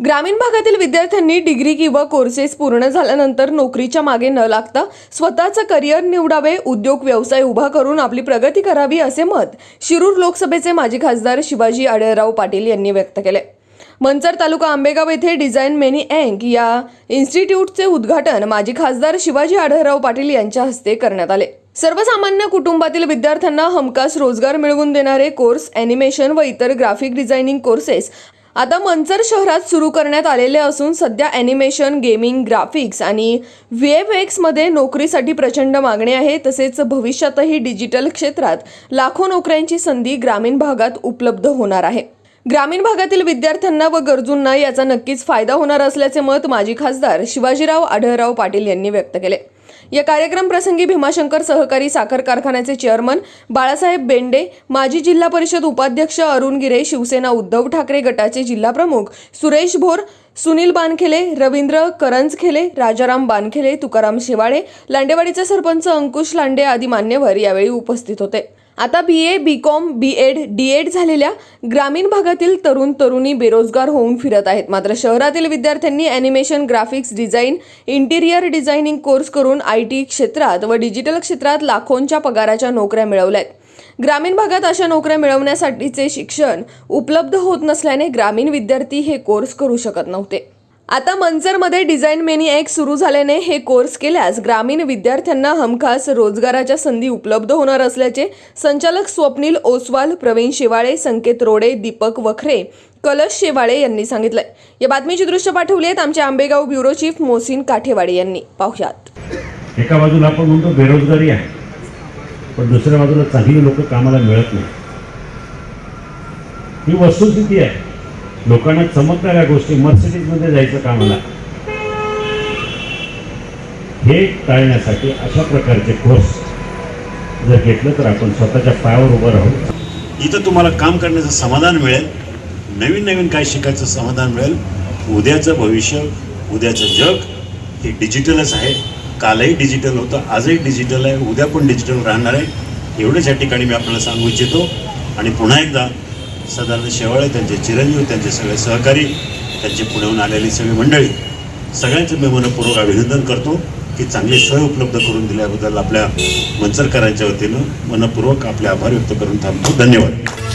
ग्रामीण भागातील विद्यार्थ्यांनी डिग्री किंवा कोर्सेस पूर्ण झाल्यानंतर नोकरीच्या मागे न लागता स्वतःचं करिअर निवडावे उद्योग व्यवसाय उभा करून आपली प्रगती करावी असे मत शिरूर लोकसभेचे माजी खासदार शिवाजी आढळराव पाटील यांनी व्यक्त केले. मंचर तालुका आंबेगाव येथे डिझाईन मेनी अँक या इन्स्टिट्यूटचे उद्घाटन माजी खासदार शिवाजी आढळराव पाटील यांच्या हस्ते करण्यात आले. सर्वसामान्य कुटुंबातील विद्यार्थ्यांना हमखास रोजगार मिळवून देणारे कोर्स ॲनिमेशन व इतर ग्राफिक डिझायनिंग कोर्सेस आता मंचर शहरात सुरू करण्यात आलेले असून सध्या ॲनिमेशन गेमिंग ग्राफिक्स आणि व्ही एफ एक्समध्ये नोकरीसाठी प्रचंड मागणी आहे. तसेच भविष्यातही डिजिटल क्षेत्रात लाखो नोकऱ्यांची संधी ग्रामीण भागात उपलब्ध होणार आहे. ग्रामीण भागातील विद्यार्थ्यांना व गरजूंना याचा नक्कीच फायदा होणार असल्याचे मत माजी खासदार शिवाजीराव आढळराव पाटील यांनी व्यक्त केले. या कार्यक्रम प्रसंगी भीमाशंकर सहकारी साखर कारखान्याचे चेअरमन बाळासाहेब बेंडे माजी जिल्हा परिषद उपाध्यक्ष अरुण गिरे शिवसेना उद्धव ठाकरे गटाचे जिल्हा प्रमुख सुरेश भोर सुनील बानखेले रवींद्र करंजखेले राजाराम बानखेले तुकाराम शेवाळे लांडेवाडीचे सरपंच अंकुश लांडे आदी मान्यवर यावेळी उपस्थित होते. आता B A B com B Ed D Ed झालेल्या ग्रामीण भागातील तरुण तरुणी बेरोजगार होऊन फिरत आहेत. मात्र शहरातील विद्यार्थ्यांनी animation graphics design interior designing course करून आय टी क्षेत्रात व डिजिटल क्षेत्रात लाखोंच्या पगाराच्या नोकऱ्या मिळवल्या आहेत. ग्रामीण भागात अशा नोकऱ्या मिळवण्यासाठीचे शिक्षण उपलब्ध होत नसल्याने ग्रामीण विद्यार्थी हे कोर्स करू शकत नव्हते. आता मंचरमध्ये डिझाईन मेनी एक सुरू झाल्याने हे कोर्स केल्यास ग्रामीण विद्यार्थ्यांना हमखास रोजगाराच्या संधी उपलब्ध होणार असल्याचे संचालक स्वप्नील ओसवाल प्रवीण शेवाळे संकेत रोडे दीपक वखरे कलश शेवाळे यांनी सांगितलंय. या बातमीची दृश्य पाठवली आहेत आमचे आंबेगाव ब्युरो चीफ मोहसिन काठेवाडे यांनी. पाहुयात. एका बाजूला आपण म्हणतो बेरोजगारी आहे पण दुसऱ्या बाजूला चांगली लोक कामाला मिळत नाही. ही वस्तुस्थिती आहे. लोकांना चमकणाऱ्या गोष्टी मर्सिडीजमध्ये जायचं कामाला हे टाळण्यासाठी अशा प्रकारचे कोर्स जर घेतलं तर आपण स्वतःच्या पायावर उभं राहू. इथं तुम्हाला काम करण्याचं समाधान मिळेल. नवीन नवीन काय शिकायचं समाधान मिळेल. उद्याचं भविष्य उद्याचं जग हे डिजिटलच आहे. कालही डिजिटल होतं आजही डिजिटल आहे. उद्या पण डिजिटल राहणार आहे. एवढंच या ठिकाणी मी आपल्याला सांगू इच्छितो. आणि पुन्हा एकदा सदानंद शेवाळे त्यांचे चिरंजीव त्यांचे सगळे सहकारी त्यांचे पुण्याहून आलेली सगळी मंडळी सगळ्यांचं मी मनपूर्वक अभिनंदन करतो की चांगली सोय उपलब्ध करून दिल्याबद्दल आपल्या मंचरकरांच्या वतीनं मनपूर्वक आपले आभार व्यक्त करून थांबतो. धन्यवाद.